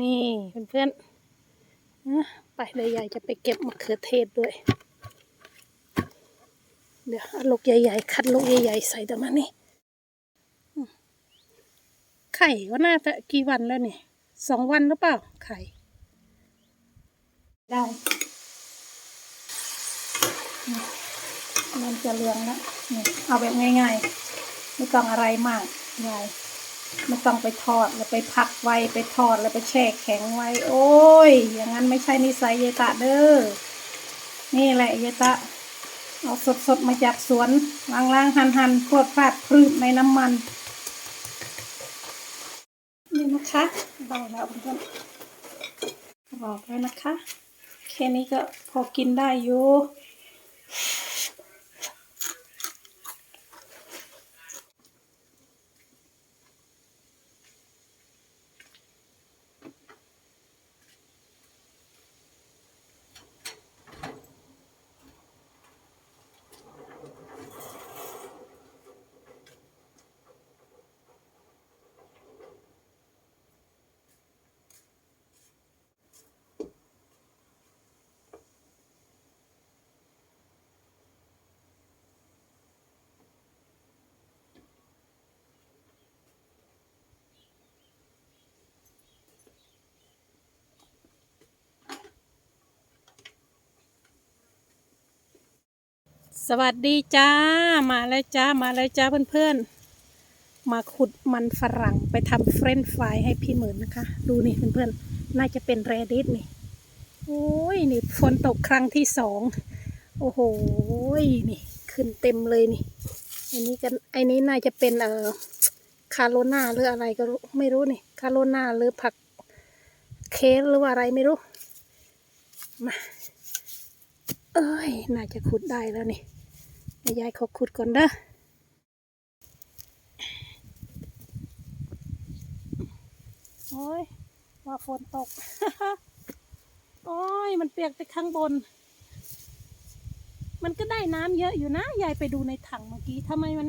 นี่เพื่อนๆอะไปเลยยายจะไปเก็บมะเขือเทศด้วย เดี๋ยวเอาลูกใหญ่ๆ คัดลูกใหญ่ๆ ใส่ตรงมานี่ ไข่ก็น่าจะกี่วันแล้วเนี่ยสองวันหรือเปล่า ไข่ ได้ มันจะเหลืองแล้วเอาแบบง่ายๆ ไม่ต้องอะไรมากยาย ไม่ต้องไปทอดแล้วไปพักไว้ไปทอดแล้วไปแช่แข็งไว้ โอ้ย อย่างนั้นไม่ใช่นิสัยเยตะเด้อ นี่แหละเยตะ เอาสดๆมาจากสวนล้างๆหั่นๆโคตรพลาดพรืดในน้ำมัน นี่นะคะได้แล้วเพื่อนๆบอกแล้วนะคะ แค่นี้ก็พอกินได้อยู่ สวัสดีจ้า มาแล้วจ้า มาแล้วจ้าเพื่อนๆ มาขุดมันฝรั่งไปทำเฟรนช์ฟรายให้พี่หมื่นนะคะ ดูนี่เพื่อนๆ น่าจะเป็นแรดิสนี่ โอ้ยนี่ฝนตกครั้งที่สอง โอ้โห นี่ ขึ้นเต็มเลยนี่ อันนี้กันไอ้นี้น่าจะเป็นเอ่อคาโรนาหรืออะไรก็ไม่รู้นี่ คาโรนาหรือผักเคสหรือว่าอะไรไม่รู้ มา เอ้ย น่าจะขุดได้แล้วนี่ ยายเขาขุดก่อนเด้อโอ้ยว่าฝนตก โอ้ย มันเปียกแต่ข้างบน มันก็ได้น้ำเยอะอยู่นะ ยายไปดูในถังเมื่อกี้ทำไมมัน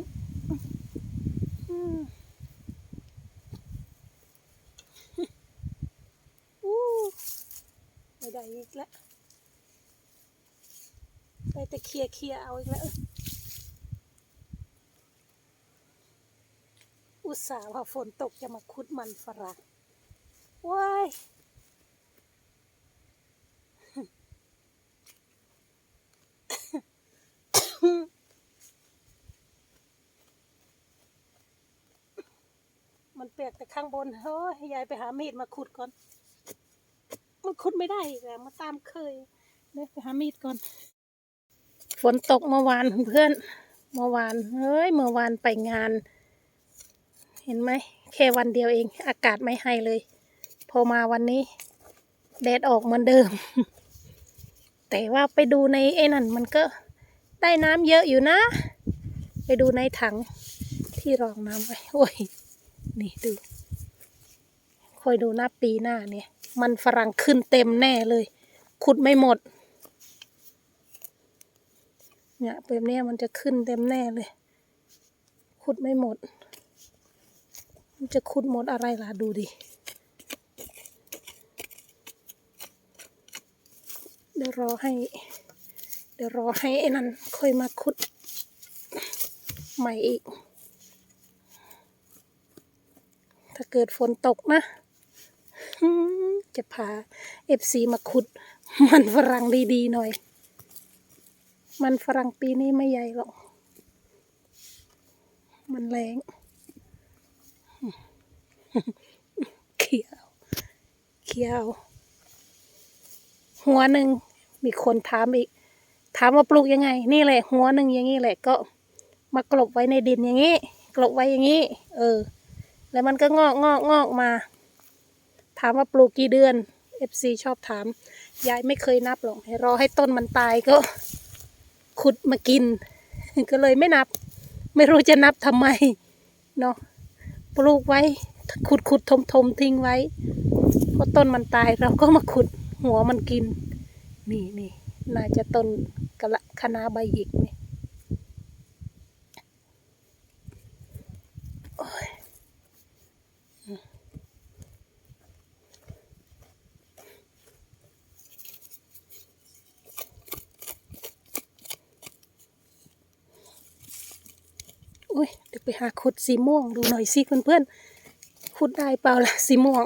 อือู้ไม่ได้อีกแล้วไปแต่เคลียร์เคลียร์เอาอีกแล้ว อุตส่าห์ว่าฝนตกจะมาคุดมันฝรั่งว้ายมันเปียกแต่ข้างบนเฮ้ยยายไปหามีดมาขุดก่อน มันขุดไม่ได้อีกแล้วมาตามเคยเลยไปหามีดก่อน ฝนตกเมื่อวานเพื่อน เมื่อวาน เฮ้ย เมื่อวานไปงาน เห็นไหมแค่วันเดียวเอง อากาศไม่ให้เลย พอมาวันนี้แดดออกเหมือนเดิม แต่ว่าไปดูในไอ้นั่นมันก็ได้น้ำเยอะอยู่นะ ไปดูในถังที่รองน้ำไว้โอ้ยนี่ดูคอยดูหน้าปีหน้าเนี่ย มันฝรั่งขึ้นเต็มแน่เลย ขุดไม่หมดเนี่ยแบบเนี้ยมันจะขึ้นเต็มแน่เลย ขุดไม่หมด มันจะขุดหมดอะไรล่ะดูดิ เดี๋ยวรอให้ เดี๋ยวรอให้ไอ้นั่นค่อยมาขุด ใหม่อีก ถ้าเกิดฝนตกนะ จะพาเอฟซีมาขุด มันฝรั่งดีๆหน่อย มันฝรั่งปีนี้ไม่ใหญ่หรอก มันแรง เขียว เขียว หัวหนึ่งมีคนถามอีก ถามว่าปลูกยังไง นี่แหละ หัวหนึ่งอย่างนี้แหละ ก็มากลบไว้ในดินอย่างนี้ กลบไว้อย่างนี้ เออ แล้วมันก็งอกงอกงอกมา ถามว่าปลูกกี่เดือน FC ชอบถาม ยายไม่เคยนับหรอกให้รอให้ต้นมันตายก็ ขุดมากิน ก็เลยไม่นับ ไม่รู้จะนับทำไม เนาะ ปลูกไว้ ขุดขุดทมทมทิ้งไว้พอต้นมันตายเราก็มาขุดหัวมันกิน นี่นี่น่าจะต้นกะละคณาใบหยิกนี่โอ้ย อุ้ยเดี๋ยวไปหาขุดสีม่วงดูหน่อยสิเพื่อนๆขุดได้เปล่าล่ะสีม่วง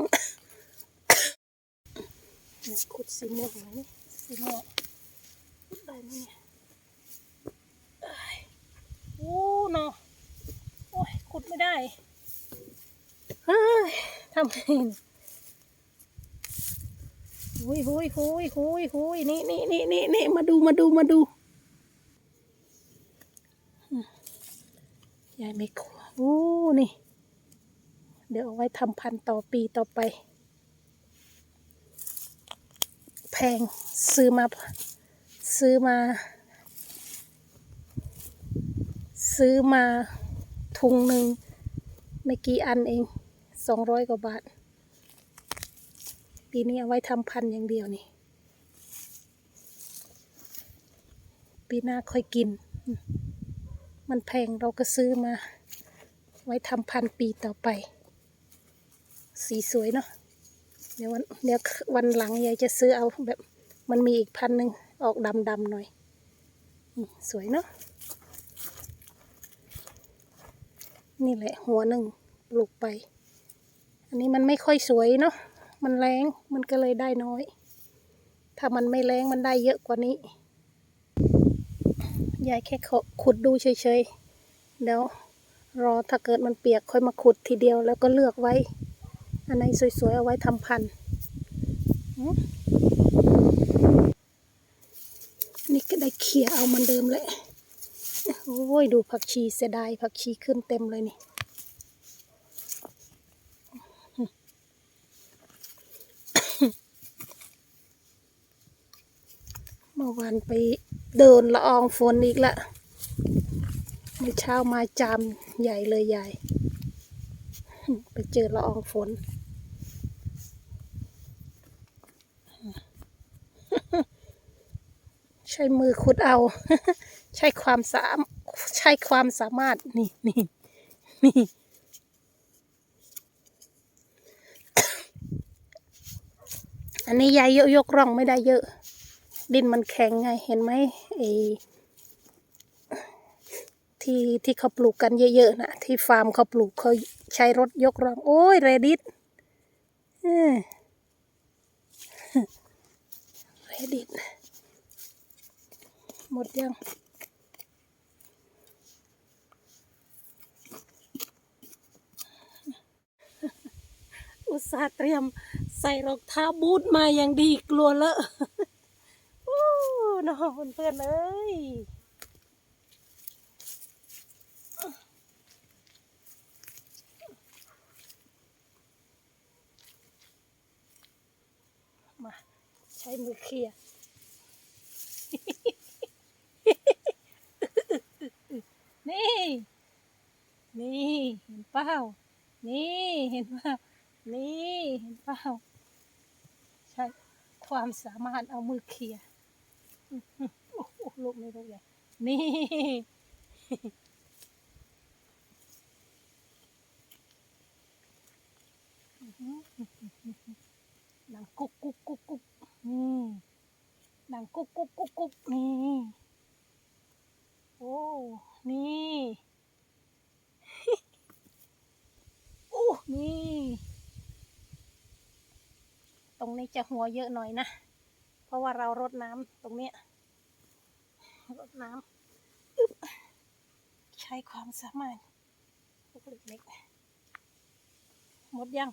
ขุดสีม่วงไหน่อยนี่สีม่วงขุดได้ไหมเนี่ยเอ้ยโอ้เนาะโอ้ยขุดไม่ได้เฮ้ยทำไงหุยหุยหุยหุยหุยนี่นี่นี่นี่นี่มาดูมาดูมาดู ยายไม่กลัวโอ้นี่ เดี๋ยวเอาไว้ทำพันต่อปีต่อไป แพงซื้อมา ซื้อมา ซื้อมาถุงหนึ่งไม่กี่อันเองสองร้อยกว่าบาท ปีนี้เอาไว้ทำพันอย่างเดียวนี่ ปีหน้าค่อยกิน มันแพงเราก็ซื้อมา ไว้ทำพันปีต่อไป สีสวยเนาะเดี๋ยววันเดี๋ยววันหลังยายจะซื้อเอาแบบ มันมีอีกพันหนึ่งออกดำดำๆหน่อย สวยเนาะนี่แหละหัวหนึ่งปลูกไป อันนี้มันไม่ค่อยสวยเนาะมันแรงมันก็เลยได้น้อย ถ้ามันไม่แรงมันได้เยอะกว่านี้ ยายแค่ขุดดูเฉยๆเดี๋ยวรอถ้าเกิดมันเปียกค่อยมาขุดทีเดียวแล้วก็เลือกไว้ อันไหนสวยๆ เอาไว้ทำพันธุ์นี่ก็ได้เขี่ยเอามันเดิมเลยโอ้ย ดูผักชีเสียดายผักชีขึ้นเต็มเลยนี่ เมื่อวานไป เดินละอองฝนอีกละเมื่อเช้ามาจามใหญ่เลยใหญ่ ไปเจอละอองฝน ใช้มือขุดเอา ใช้ความสามใช้ความสามารถ นี่นี่นี่อันนี้ยายยกยกร่องไม่ได้เยอะ ดินมันแข็งไงเห็นไหมไอ้ที่ที่เขาปลูกกันเยอะๆนะที่ฟาร์มเขาปลูกเขาใช้รถยกรอง โอ้ยเรดิตเรดิตหมดยังอุตส่าห์เตรียมใส่รองเท้าบูทมาอย่างดีกลัวเลอะ น้องเพื่อนเอ้ยมาใช้มือเคลียร์นี่ นี่เห็นเปล่านี่เห็นเปล่านี่เห็นเปล่าใช่ความสามารถเอามือเคลียร์ ลูกไม่ลูกใหญ่นี่อื้อหือดังกุ๊กกุ๊กกุ๊กกุ๊กนี่ดังกุ๊กกุ๊กกุ๊กกุ๊กนี่โอ้ นี่โอ้นี่ ตรงนี้จะหัวเยอะหน่อยนะ เพราะว่าเรารดน้ำตรงเนี้ยรดน้ำใช้ความสามารถลูกเล็กๆหมดยัง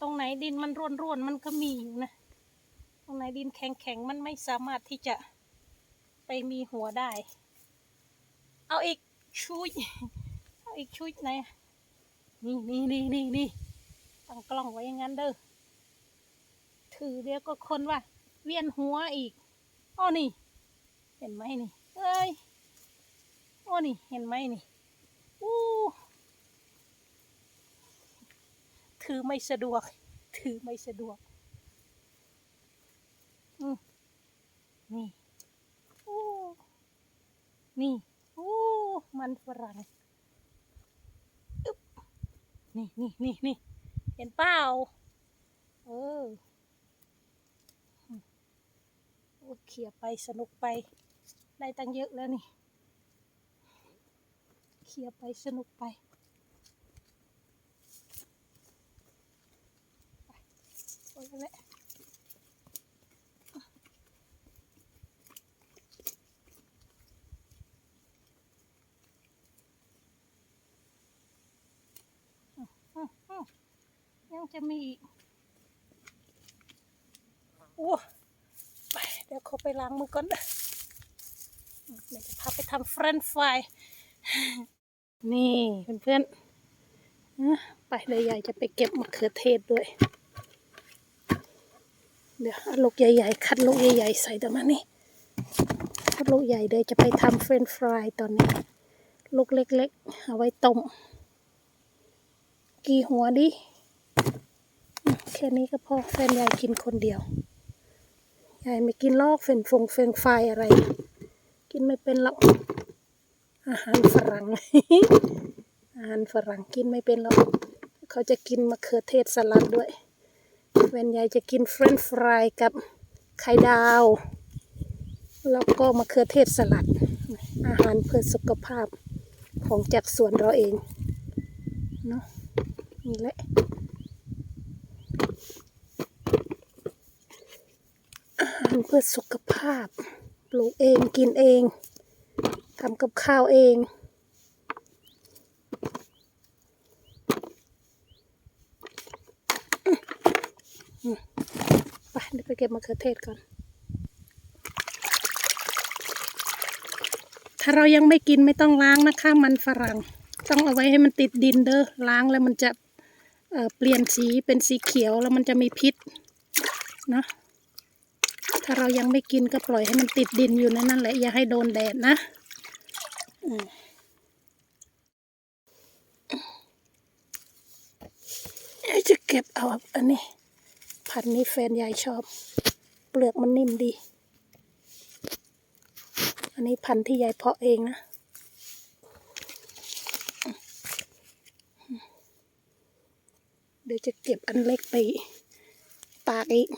ตรงไหนดินมันร่วนๆมันก็มีอยู่นะ ตรงไหนดินแข็งๆมันไม่สามารถที่จะไปมีหัวได้ เอาอีกชุดเอาอีกชุดไหนนี่นี่นี่นี่นี่ตั้งกล้องไว้อย่างนั้นเด้อ ถือเดี๋ยวก็คนว่า เวียนหัวอีกอ้อนี่ เห็นไหมนี่ เอ้ยอ้อนี่ เห็นไหมนี่อู้ถือไม่สะดวก ถือไม่สะดวก อืมนี่อู้นี่อู้มันฝรั่งนี่นี่นี่นี่เห็นเปล่าเออมโอ้ เขี่ยไปสนุกไป ได้ตังเยอะแล้วนี่เคียไปสนุกไปไปโอ้ยนั่นแหละยังจะมีอีกโอ้ เดี๋ยวเขาไปล้างมือก่อนเดี๋ยวจะพาไปทำเฟรนฟรายนี่เพื่อนๆนะไปเลยใหญ่จะไปเก็บมะเขือเทศด้วย เดี๋ยวเอาลูกใหญ่ๆ คัดลูกใหญ่ๆ ใส่ตรงมานี่คัดลูกใหญ่เดี๋ยวจะไปทำเฟรนฟรายตอนนี้ ลูกเล็กๆ เอาไว้ต้ม กี่หัวดิ แค่นี้ก็พอแฟนยายกินคนเดียว ยายไม่กินลอกเฟนฟงเฟรนไฟอะไร กินไม่เป็นหรอกอาหารฝรั่ง อาหารฝรั่งกินไม่เป็นหรอกเขาจะกินมะเขือเทศสลัดด้วยเวนยายจะกินเฟรนฟรายกับไข่ดาว แล้วก็มะเขือเทศสลัด อาหารเพื่อสุขภาพของจากสวนเราเอง เนาะนี่แหละ อาหาร เพื่อสุขภาพ ปลูกเองกินเองทำกับข้าวเองไปเดี๋ยวไปเก็บมะเขือเทศก่อน ถ้าเรายังไม่กินไม่ต้องล้างนะคะ มันฝรั่ง ต้องเอาไว้ให้มันติดดินเด้อ ล้างแล้วมันจะเเปลี่ยนสีเป็นสีเขียวแล้วมันจะมีพิษ เนาะ ถ้าเรายังไม่กินก็ปล่อยให้มันติดดินอยู่นนั่นแหละ อย่าให้โดนแดดนะอืมยายจะเก็บเอาอันนี้พันนี้แฟนยายชอบ เปลือกมันนิ่มดี อันนี้พันธุ์ที่ยายเพาะเองนะเดี๋ยวจะเก็บอันเล็กไปตากอีก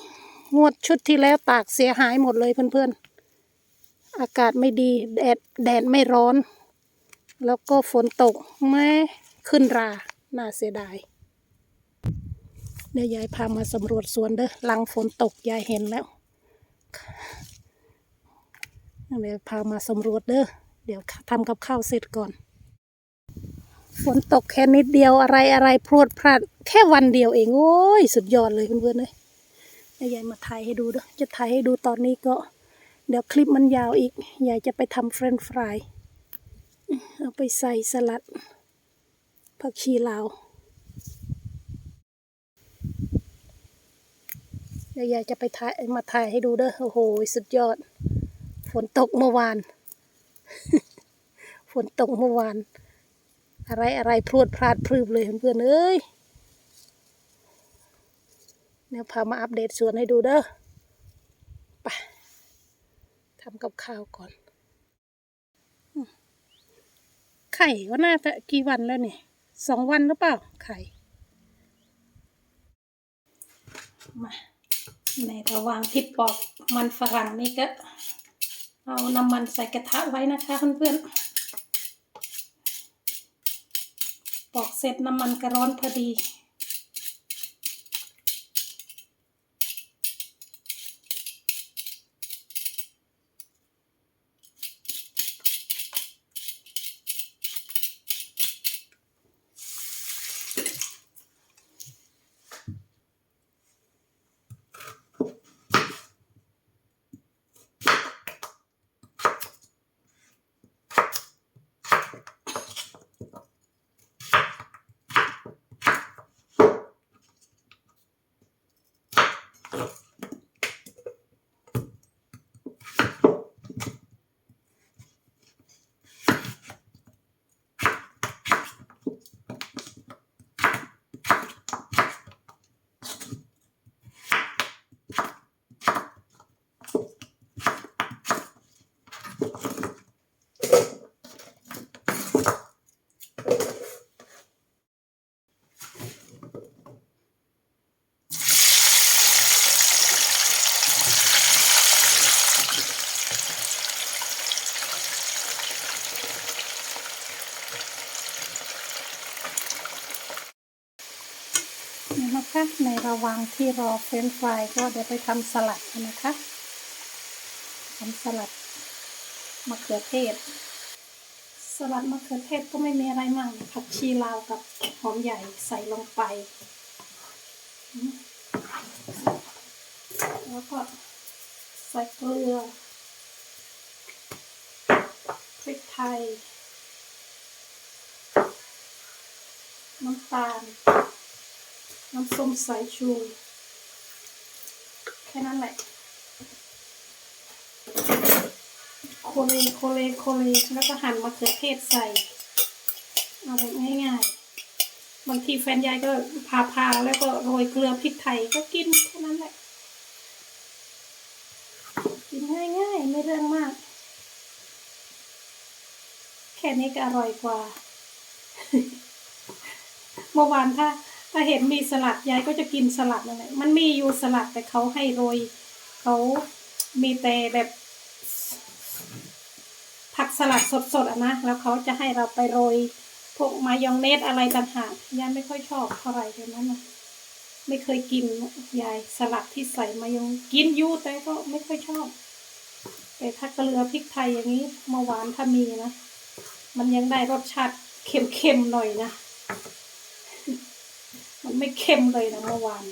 งวดชุดที่แล้วตากเสียหายหมดเลยเพื่อนๆ อากาศไม่ดีแดดแดดไม่ร้อน แล้วก็ฝนตกแม่ขึ้นรา น่าเสียดาย เดี๋ยวยายพามาสำรวจสวนเด้อหลังฝนตกยายเห็นแล้ว เดี๋ยวพามาสำรวจเด้อเดี๋ยวทำกับข้าวเสร็จก่อน ฝนตกแค่นิดเดียวอะไรอะไรพรวดพลาดแค่วันเดียวเอง โอ้ย สุดยอดเลยเพื่อนๆเลย ยวยายมาถ่ายให้ดูด้อจะถ่ายให้ดูตอนนี้ก็ เดี๋ยวคลิปมันยาวอีกยายจะไปทำเฟรนฟรายเอาไปใส่สลัดผักชีลาวเดี๋ยวยายจะไปถ่ายมาถ่ายให้ดูเด้อโอ้โหสุดยอด ฝนตกเมื่อวาน ฝนตกเมื่อวาน อะไรอะไรพรวดพลาดพรืบเลยเพื่อนเอ้ย เดี๋ยวพามาอัปเดตสวนให้ดูเด้อไปทำกับข้าวก่อน ไข่ก็น่าจะกี่วันแล้วเนี่ยสองวันหรือเปล่า ไข่ มาในระหว่างที่ปอกมันฝรั่งนี่ก็ เอาน้ำมันใส่กระทะไว้นะคะเพื่อนๆปอกเสร็จน้ำมันก็ร้อนพอดี ในระหว่างที่รอเฟรนฟรายก็เดี๋ยวไปทำสลัดกันนะคะทำสลัดมะเขือเทศ สลัดมะเขือเทศก็ไม่มีอะไรมากผักชีลาวกับหอมใหญ่ใส่ลงไป แล้วก็ใส่เกลือพริกไทย น้ำตาล น้ำส้มสายชู แค่นั้นแหละ โคเลโคเลโคเลแล้วก็หั่นมะเขือเทศใส่ เอาแบบง่ายๆ บางทีแฟนยายก็พาพาแล้วก็โรยเกลือพริกไทยก็กินแค่นั้นแหละ กินง่ายๆ ไม่เรื่องมาก แค่นี้ก็อร่อยกว่า เมื่อวานถ้า ถ้าเห็นมีสลัดยายก็จะกินสลัดนั่นแหละมันมีอยู่สลัดแต่เขาให้โรยเขามีแต่แบบผักสลัดสดๆอะนะแล้วเขาจะให้เราไปโรยพวกมายองเนสอะไรต่างหากยายไม่ค่อยชอบเท่าไหร่เลยนั้นนะไม่เคยกินยายสลัดที่ใส่มายองกินอยู่แต่ก็ไม่ค่อยชอบแต่ถ้าเกลือพริกไทยอย่างนี้มื่อวานถ้ามีนะมันยังได้รสชาติเค็มๆหน่อยนะ ไม่เค็มเลยนะเมื่อวาน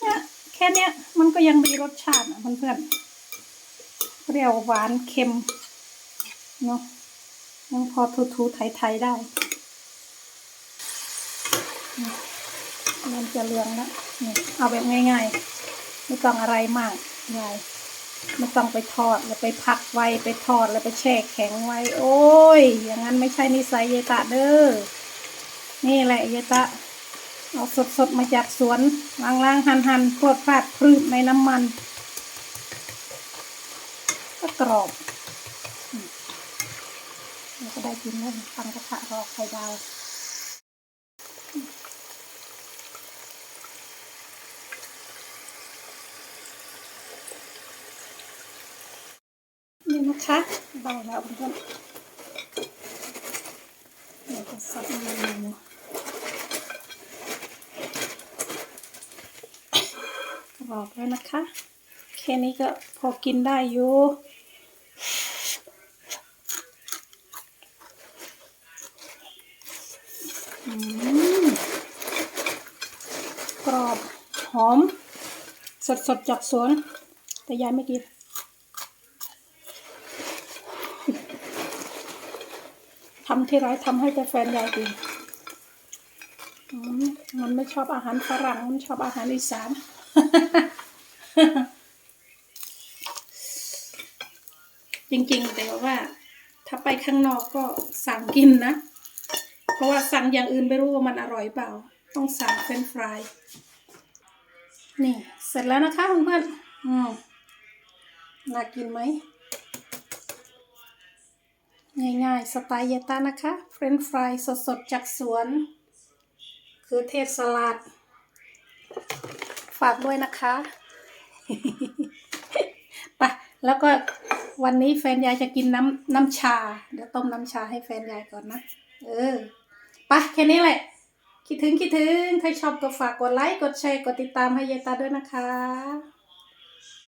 เนี่ยแค่เนี้ยมันก็ยังมีรสชาตินะเพื่อนๆเปรี้ยวหวานเค็มเนาะยังพอทูๆไทยๆได้นี่มันจะเลืองแล้วนี่เอาแบบง่ายๆ ไม่ต้องอะไรมากยายไม่ต้องไปทอดแล้วไปพักไว้ไปทอดแล้วไปแช่แข็งไว้ โอ้ย อย่างนั้นไม่ใช่นิสัยเยตะเด้อ นี่แหละเยตะ เอาสดๆมาจากสวนล้างๆหั่นๆพรวดพลาดพรืดในน้ำมัน ก็กรอบอืมเราก็ได้กินแล้วตั้งกระทะรอไข่ดาวนี่นะคะได้แล้วเพื่อนๆเราจะซับเมนู กรอบแล้วนะคะ แค่นี้ก็พอกินได้อยู่กรอบหอม สดสดๆจากสวน แต่ยายไม่กิน ทำที่ไรทำให้แต่แฟนยายกิน มันไม่ชอบอาหารฝรั่ง มันชอบอาหารอีสาน จริงๆ แต่ว่า ถ้าไปข้างนอกก็สั่งกินนะ เพราะว่าสั่งอย่างอื่นไม่รู้ว่ามันอร่อยเปล่า ต้องสั่งเฟรนช์ฟราย นี่ เสร็จแล้วนะคะเพื่อนๆอืมน่ากินไหม ง่ายๆ สไตล์เยตานะคะ เฟรนช์ฟรายสดๆ จากสวน คือเทศสลัด ฝากด้วยนะคะไปแล้วก็วันนี้แฟนยายจะกินน้ำน้ำชา เดี๋ยวต้มน้ำชาให้แฟนยายก่อนนะ เออไปแค่นี้แหละ คิดถึงคิดถึงใครชอบก็ฝากกดไลค์ กดแชร์ กดติดตามให้ยายตาด้วยนะคะ